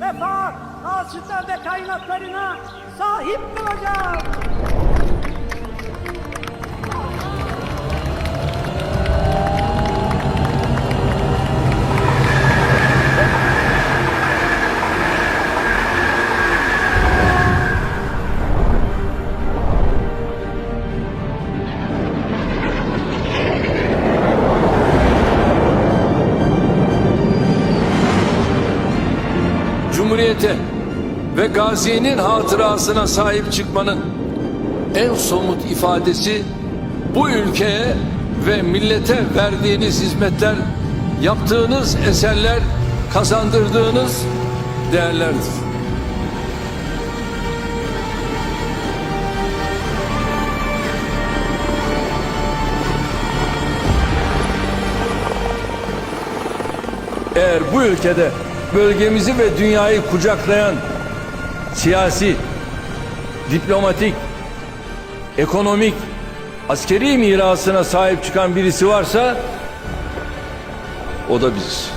refah, hasıta ve kaynaklarına sahip kılacağız. Cumhuriyete ve Gazi'nin hatırasına sahip çıkmanın en somut ifadesi bu ülkeye ve millete verdiğiniz hizmetler, yaptığınız eserler, kazandırdığınız değerlerdir. Eğer bu ülkede bölgemizi ve dünyayı kucaklayan siyasi, diplomatik, ekonomik, askeri mirasına sahip çıkan birisi varsa o da biziz.